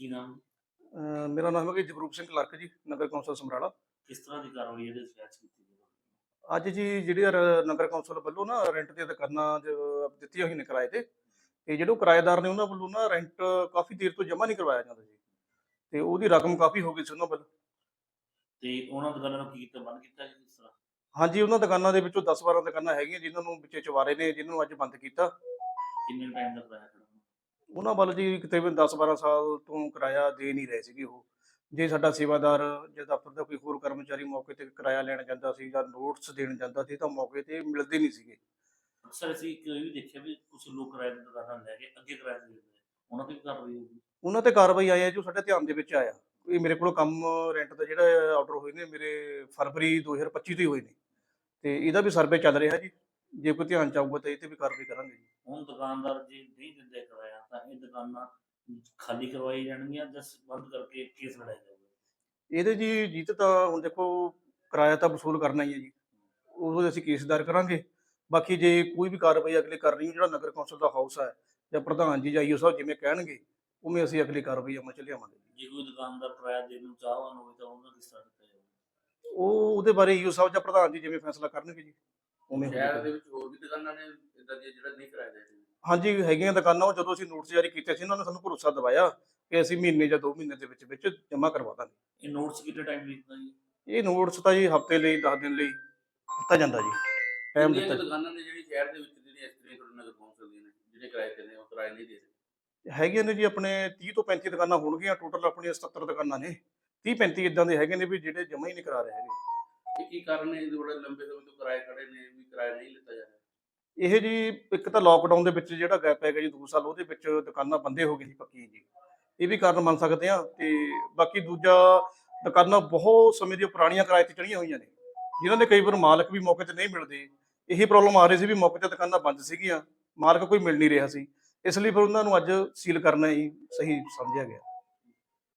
ਕੀ ਨਾਮ? ਅਹ ਮੇਰਾ ਨਾਮ ਹੈ ਜਗਰੂਪ ਸਿੰਘ ਕਲਰਕ ਜੀ ਨਗਰ ਕੌਂਸਲ ਸਮਰਾਲਾ। ਕਿਸ ਤਰ੍ਹਾਂ ਦੀ ਕਾਰਵਾਈ ਇਹਦੇ ਵਿੱਚ ਕੀਤੀ ਗਈ? ਅੱਜ ਜੀ ਜਿਹੜੀ ਰ- ਨਗਰ ਕੌਂਸਲ ਵੱਲੋਂ ਨਾ ਰੈਂਟ ਤੇ ਦੁਕਾਨਾਂ ਜ- ਦਿੱਤੀਆਂ ਹੋਈਆਂ ਨੇ ਕਿਰਾਏ ਤੇ ਤੇ ਜਿਹੜੇ ਉਹ ਕਿਰਾਏਦਾਰ ਨੇ ਉਹਨਾਂ ਵੱਲੋਂ ਨਾ ਰੈਂਟ ਕਾਫੀ ਦੇਰ ਤੋਂ ਜਮ੍ਹਾਂ ਨਹੀਂ ਕਰਵਾਇਆ ਜਾਂਦਾ ਜੀ। ਤੇ ਉਹਦੀ ਰਕਮ ਕਾਫੀ ਹੋ ਗਈ ਸੀ ਉਹਨਾਂ ਵੱਲ। ਤੇ ਉਹਨਾਂ ਦੁਕਾਨਾਂ ਨੂੰ ਕੀ ਕੀਤਾ ਬੰਦ ਕੀਤਾ ਜੀ ਕਿਸ ਤਰ੍ਹਾਂ? ਹਾਂਜੀ ਉਹਨਾਂ ਦੁਕਾਨਾਂ ਦੇ ਵਿੱਚੋਂ 10-12 ਦੁਕਾਨਾਂ ਹੈਗੀਆਂ ਜਿਨ੍ਹਾਂ ਨੂੰ ਵਿੱਚੇ ਚਵਾਰੇ ਨੇ ਜਿਨ੍ਹਾਂ ਨੂੰ ਅੱਜ ਬੰਦ ਕੀਤਾ। ਕਿੰਨੇ ਟਾਈਮ ਦਾ ਕਰਾਇਆ? ਖੜਾ ਉਹਨਾਂ ਵੱਲ ਜੀ ਤਕਰੀਬਨ 10-12 ਸਾਲ ਤੋਂ ਕਿਰਾਇਆ ਦੇ ਨਹੀਂ ਰਹੇ ਸੀਗੇ ਉਹ। ਜੇ ਸਾਡਾ ਸੇਵਾਦਾਰ ਜਾਂ ਦਫ਼ਤਰ ਦਾ ਕੋਈ ਹੋਰ ਕਰਮਚਾਰੀ ਮੌਕੇ ਤੇ ਕਿਰਾਇਆ ਲੈਣ ਜਾਂਦਾ ਸੀ ਜਾਂ ਨੋਟਸ ਦੇਣ ਜਾਂਦਾ ਸੀ ਤਾਂ ਮੌਕੇ ਤੇ ਮਿਲਦੇ ਨਹੀਂ ਸੀਗੇ। ਅਕਸਰ ਅਸੀਂ ਇੱਕ ਇਹ ਵੀ ਦੇਖਿਆ ਵੀ ਕੁਝ ਲੋਕ ਕਿਰਾਏ ਦੀ ਦੁਕਾਨਾਂ ਲੈ ਕੇ ਅੱਗੇ ਕਿਰਾਏ ਤੇ ਦਿੰਦੇ ਨੇ। ਉਹਨਾਂ ਤੇ ਵੀ ਕਾਰਵਾਈ ਹੋਊਗੀ। ਉਹਨਾਂ ਤੇ ਕਾਰਵਾਈ ਆਈ ਹੈ ਜੋ ਸਾਡੇ ਧਿਆਨ ਦੇ ਵਿੱਚ ਆਇਆ। ਇਹ ਮੇਰੇ ਕੋਲ ਕੰਮ ਰੈਂਟ ਦਾ ਜਿਹੜਾ ਆਰਡਰ ਹੋਏ ਨੇ ਮੇਰੇ ਫਰਵਰੀ 2025 ਤੋਂ ਹੀ ਹੋਏ ਨੇ। ਤੇ ਇਹਦਾ ਵੀ ਸਰਵੇ ਚੱਲ ਰਿਹਾ ਜੀ। ਜੇ ਕੋਈ ਧਿਆਨ ਚ ਆਊਗਾ ਤਾਂ ਇਹ ਤੇ ਵੀ ਕਾਰਵਾਈ ਕਰਾਂਗੇ ਜੀ। ਹੁਣ ਦੁਕਾਨਦਾਰ ਜੇ ਨਹੀਂ ਦਿੰਦੇ ਕਿਰਾਇਆ ਤਾਂ ਇਹ ਦੁਕਾਨਾਂ ਖਾਲੀ ਕਰਵਾਈ ਜਾਣਗੀਆਂ ਜਾਂ ਬੰਦ ਕਰਕੇ ਕੇਸ ਲੜਾਇਆ ਜਾਊਗਾ? ਇਹਦੇ ਜੀ ਜਿੱਤ ਤਾਂ ਹੁਣ ਦੇਖੋ ਕਿਰਾਇਆ ਤਾਂ ਵਸੂਲ ਕਰਨਾ ਹੀ ਹੈ ਜੀ। ਉਹਦੇ ਅਸੀਂ ਕੇਸ ਦਾਇਰ ਕਰਾਂਗੇ। ਬਾਕੀ ਜੇ ਕੋਈ ਵੀ ਕਾਰਵਾਈ ਅਗਲੇ ਕਰ ਰਹੀ ਜਿਹੜਾ ਨਗਰ ਕੌਂਸਲ ਦਾ ਹਾਊਸ ਹੈ ਜਾਂ ਪ੍ਰਧਾਨ ਜੀ ਜਾਂ ਈਓ ਸਾਹਿਬ ਜਿਵੇਂ ਕਹਿਣਗੇ ਉਵੇਂ ਅਸੀਂ ਅਗਲੀ ਕਾਰਵਾਈ ਅਮਲ ਚ ਲਿਆਵਾਂਗੇ। ਜੇ ਕੋਈ ਦੁਕਾਨਦਾਰ ਕਿਰਾਇਆ ਦੇਣ ਨੂੰ ਚਾਹਵਾਨ ਹੋਵੇ ਤਾਂ ਉਹਨਾਂ ਕੀਤਾ ਜਾਊਗਾ। ਉਹ ਉਹਦੇ ਬਾਰੇ ਈਓ ਸਾਹਿਬ ਜਾਂ ਪ੍ਰਧਾਨ ਜੀ ਜਿਵੇਂ ਫੈਸਲਾ ਕਰਨਗੇ ਜੀ। ਉਵੇਂ ਸ਼ਹਿਰ ਹੋਵੇਗਾ। ਦੇ ਵਿੱਚ ਹੋਰ ਵੀ ਦੁਕਾਨਾਂ ਨੇ ਇਦਾਂ ਦੀਆਂ ਜਿਹੜਾ ਨਹੀਂ ਕਿਰਾਇਆ ਦੇ ਰਹੇ। ਹਾਂਜੀ ਹੈਗੀਆਂ ਦੁਕਾਨਾਂ ਉਹ ਜਦੋਂ ਅਸੀਂ ਨੋਟਿਸ ਜਾਰੀ ਕੀਤੇ ਸੀ ਉਹਨਾਂ ਨੇ ਸਾਨੂੰ ਭਰੋਸਾ ਦਿਵਾਇਆ ਕਿ ਅਸੀਂ ਮਹੀਨੇ ਜਾਂ 2 ਮਹੀਨੇ ਦੇ ਵਿੱਚ ਵਿੱਚ ਜਮ੍ਹਾਂ ਕਰਵਾ ਦਾਂਗੇ। ਇਹ ਨੋਟਸ ਕਿੰਨੇ ਟਾਈਮ ਲਿਖਦਾ ਜੀ? ਇਹ ਨੋਟਿਸ ਤਾਂ ਜੀ ਹਫ਼ਤੇ ਲਈ 10 ਦਿਨ ਲਈ ਦਿੱਤਾ ਜਾਂਦਾ ਜੀ। ਟਾਈਮ ਕਿੰਨੀਆਂ ਦਿੱਤਾ ਕੁ ਦੁਕਾਨਾਂ ਨੇ ਜਿਹੜੀ ਸ਼ਹਿਰ ਦੇ ਵਿੱਚ ਜਿਹੜੀਆਂ ਇਸ ਤਰ੍ਹਾਂ ਤੁਹਾਡੇ ਨਗਰ ਦੀਆਂ ਨੇ ਜਿਹੜੇ ਕਿਰਾਏ ਤੇ ਨੇ ਉਹ ਕਿਰਾਏ ਨਹੀਂ ਦੇ ਰਹੇ? ਹੈਗੀਆਂ ਨੇ ਜੀ ਆਪਣੇ 30 ਤੋਂ 35 ਦੁਕਾਨਾਂ ਹੋਣਗੀਆਂ ਟੋਟਲ ਆਪਣੀਆਂ 77 ਦੁਕਾਨਾਂ ਨੇ। 30 35 ਇਦਾਂ ਦੇ ਹੈਗੇ ਨੇ ਵੀ ਜਿਹੜੇ ਜਮ੍ਹਾਂ ਹੀ ਨਹੀਂ ਕਰਾ ਰਹੇ ਹੈਗੇ। ਕੀ ਕਾਰਨ ਹੈ? ਬੜੇ ਲੰਬੇ ਸਮੇਂ ਤੋਂ ਕਿਰਾਏ ਖੜੇ ਨੇ, ਵੀ ਕਿਰਾਇਆ ਨਹੀਂ ਲਿੱਤਾ ਜਾ ਰਿਹਾ। ਇਹ ਜੀ ਇੱਕ ਤਾਂ ਲੋਕਡਾਊਨ ਦੇ ਵਿੱਚ ਜਿਹੜਾ ਗੈਪ ਹੈਗਾ ਜੀ 2 ਸਾਲ ਉਹਦੇ ਵਿੱਚ ਦੁਕਾਨਾਂ ਬੰਦੇ ਹੋ ਗਈ ਸੀ ਪੱਕੀ ਜੀ। ਇਹ ਵੀ ਕਾਰਨ ਮੰਨ ਸਕਦੇ ਆ ਤੇ ਬਾਕੀ ਦੂਜਾ ਦੁਕਾਨਾਂ ਬਹੁਤ ਸਮੇਂ ਦੀਆਂ ਪੁਰਾਣੀਆਂ ਕਿਰਾਏ ਤੇ ਚੜੀਆਂ ਹੋਈਆਂ ਨੇ, ਜਿਨ੍ਹਾਂ ਦੇ ਕਈ ਵਾਰ ਮਾਲਕ ਵੀ ਮੌਕੇ ਤੇ ਨਹੀਂ ਮਿਲਦੇ। ਇਹੀ ਪ੍ਰੋਬਲਮ ਆ ਰਹੀ ਸੀ ਵੀ ਮੌਕੇ ਤੇ ਦੁਕਾਨਾਂ ਬੰਦ ਸੀਗੀਆਂ, ਮਾਲਕ ਕੋਈ ਮਿਲ ਨਹੀਂ ਰਿਹਾ ਸੀ। ਇਸ ਲਈ ਫਿਰ ਉਹਨਾਂ ਨੂੰ ਅੱਜ ਸੀਲ ਕਰਨਾ ਹੀ ਸਹੀ ਸਮਝਿਆ ਗਿਆ।